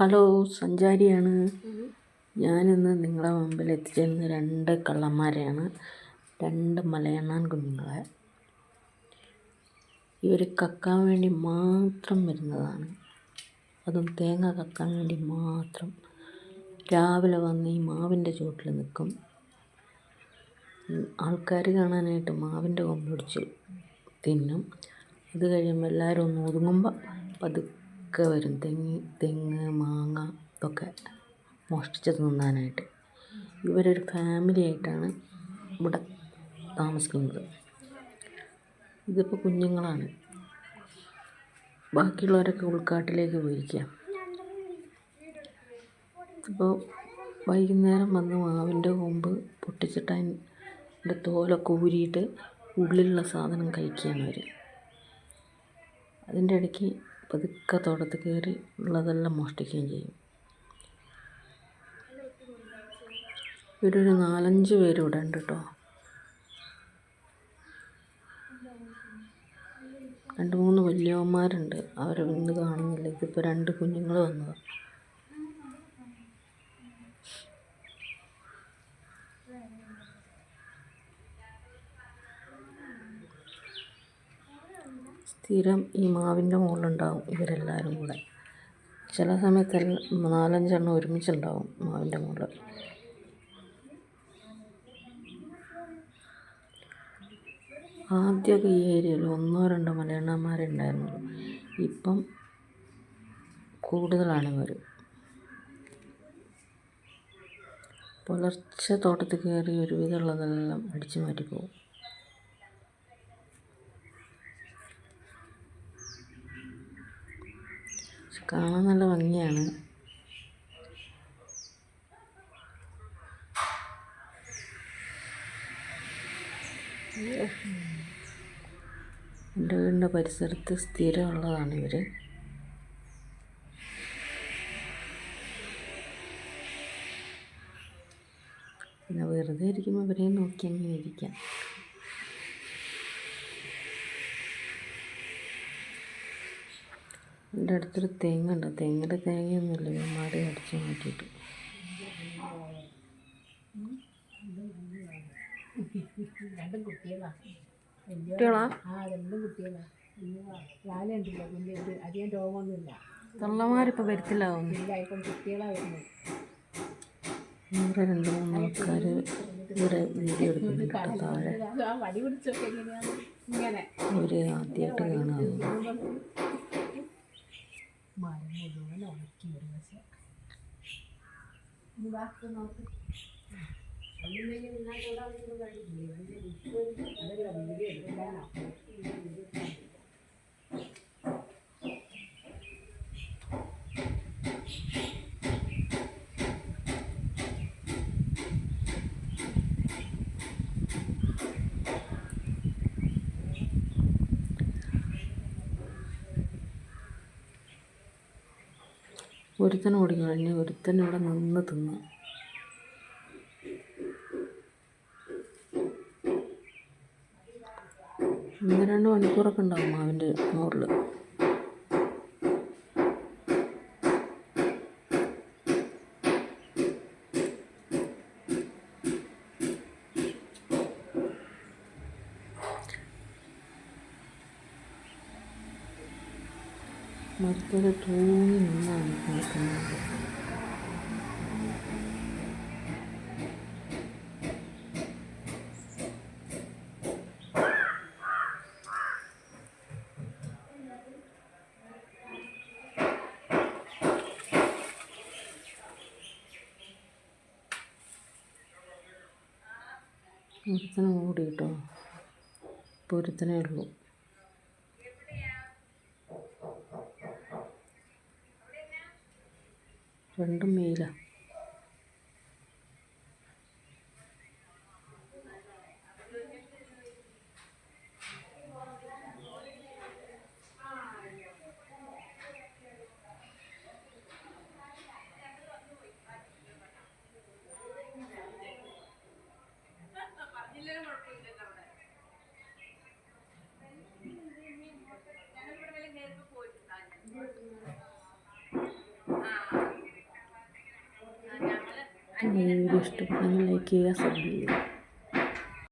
Hello സഞ്ചാരിയാണ്. ഞാനിന്ന് നിങ്ങളുടെ മുമ്പിൽ എത്തിച്ചേരുന്ന രണ്ട് കള്ളന്മാരെയാണ്. രണ്ട് മലയണ്ണാൻ കുഞ്ഞുങ്ങളെ. ഇവർ കക്കാൻ വേണ്ടി മാത്രം വരുന്നതാണ്. അതും തേങ്ങ കക്കാൻ വേണ്ടി മാത്രം. രാവിലെ വന്ന് ഈ മാവിന്റെ ചുവട്ടിൽ നിൽക്കും. ആൾക്കാർ കാണാനായിട്ട് മാവിന്റെ കൊമ്പ് പിടിച്ച് തിന്നും. അത് കഴിയുമ്പോൾ എല്ലാവരും ഒന്ന് ഒതുങ്ങുമ്പോൾ പതുക്കെ വരും. തെങ്ങ് തെങ്ങ് മാങ്ങ ഇതൊക്കെ മോഷ്ടിച്ച് തിന്നാനായിട്ട്. ഇവരൊരു ഫാമിലി ആയിട്ടാണ് ഇവിടെ താമസിക്കുന്നത്. ഇതിപ്പോൾ കുഞ്ഞുങ്ങളാണ്. ബാക്കിയുള്ളവരൊക്കെ ഉൾക്കാട്ടിലേക്ക് പോയിരിക്കുക ഇപ്പോൾ വൈകുന്നേരം വന്ന് മാവിന്റെ കൊമ്പ് പൊട്ടിച്ചിട്ട് അതിന്റെ തോലൊക്കെ ഊരിയിട്ട് ഉള്ളിലുള്ള സാധനം കഴിക്കുകയാണ് അവർ അതിന്റെ ഇടയ്ക്ക് പതുക്കെ തോട്ടത്തിൽ കയറി ഉള്ളതെല്ലാം മോഷ്ടിക്കുകയും ചെയ്യും. ഇവരൊരു നാലഞ്ച് പേര് ഇവിടെ ഉണ്ട് കേട്ടോ. രണ്ട് മൂന്ന് വലിയവന്മാരുണ്ട്. ഇന്ന് കാണുന്നില്ല. ഇതിപ്പോൾ രണ്ട് കുഞ്ഞുങ്ങൾ വന്നതാണ് സ്ഥിരം ഈ മാവിന്റെ മുകളിലുണ്ടാവും ഇവരെല്ലാവരും കൂടെ. ചില സമയത്ത് നാലഞ്ചെണ്ണം ഒരുമിച്ചുണ്ടാവും മാവിന്റെ മുകളിൽ. ആദ്യമൊക്കെ ഈ ഏരിയയിൽ ഒന്നോ രണ്ടോ മലയണ്ണന്മാരെ ഉണ്ടായിരുന്നുള്ളൂ ഇപ്പം കൂടുതലാണ് ഇവർ പുലർച്ചെ തോട്ടത്തിൽ കയറി ഒരുവിധമുള്ളതെല്ലാം അടിച്ചു മാറ്റി പോകും പക്ഷെ കാണാൻ നല്ല ഭംഗിയാണ്. എന്റെ വീടിന്റെ പരിസരത്ത് സ്ഥിരമുള്ളതാണ് ഇവർ പിന്നെ വെറുതെ ഇരിക്കുമ്പോൾ ഇവരെയും നോക്കി അങ്ങനെ ഇരിക്കാം. എന്റെ അടുത്തൊരു തെങ്ങുണ്ട് തെങ്ങിന്റെ തേങ്ങയൊന്നുമില്ല. ഞാൻ ഇവന്മാർ അടിച്ചു മാറ്റിയിട്ട്. രണ്ടും കുട്ടികളാ കുട്ടികളാ? ആ രണ്ടും കുട്ടികളാ ലാലുണ്ടല്ലോ പിന്നെ ഇത് അധികം രോഗമൊന്നുമില്ല. തള്ളമാരിപ്പോൾ വരത്തില്ലാവുന്നു. ഇല്ല ഇപ്പം കുട്ടികളാ വരുന്നത്. വേറെ രണ്ട് മൂന്ന് ആൾക്കാർ ഇവിടെ വീഡിയോ എടുക്കുന്നുണ്ട്. താഴെ വടി പിടിച്ചൊക്കെ എങ്ങനെയാണ് ഇങ്ങനെ. ഇവർ ആദ്യമായിട്ട് കാണാവുന്നു മരം മുഴുവൻ ഉണക്കി ഒരു ഇത് ബാക്കി നോക്ക് അതല്ല വീഡിയോ എടുക്കാനോ ഒരുത്തൻ ഓടിക്കഴിഞ്ഞ് ഒരുത്തൻ ഇവിടെ നിന്ന് തിന്നു. ഒന്ന് രണ്ട് മണിക്കൂറൊക്കെ ഉണ്ടാവും മാവിന്റെ മുകളിൽ മരത്തിൽ തൂങ്ങി നിന്നാണ്. ഒരുത്തനെ ഓടി കേട്ടോ ഇപ്പോൾ ഒരുത്തനേ ഉള്ളൂ. രണ്ടും മെയിലാ ही गोष्ट चांगली आहे की असं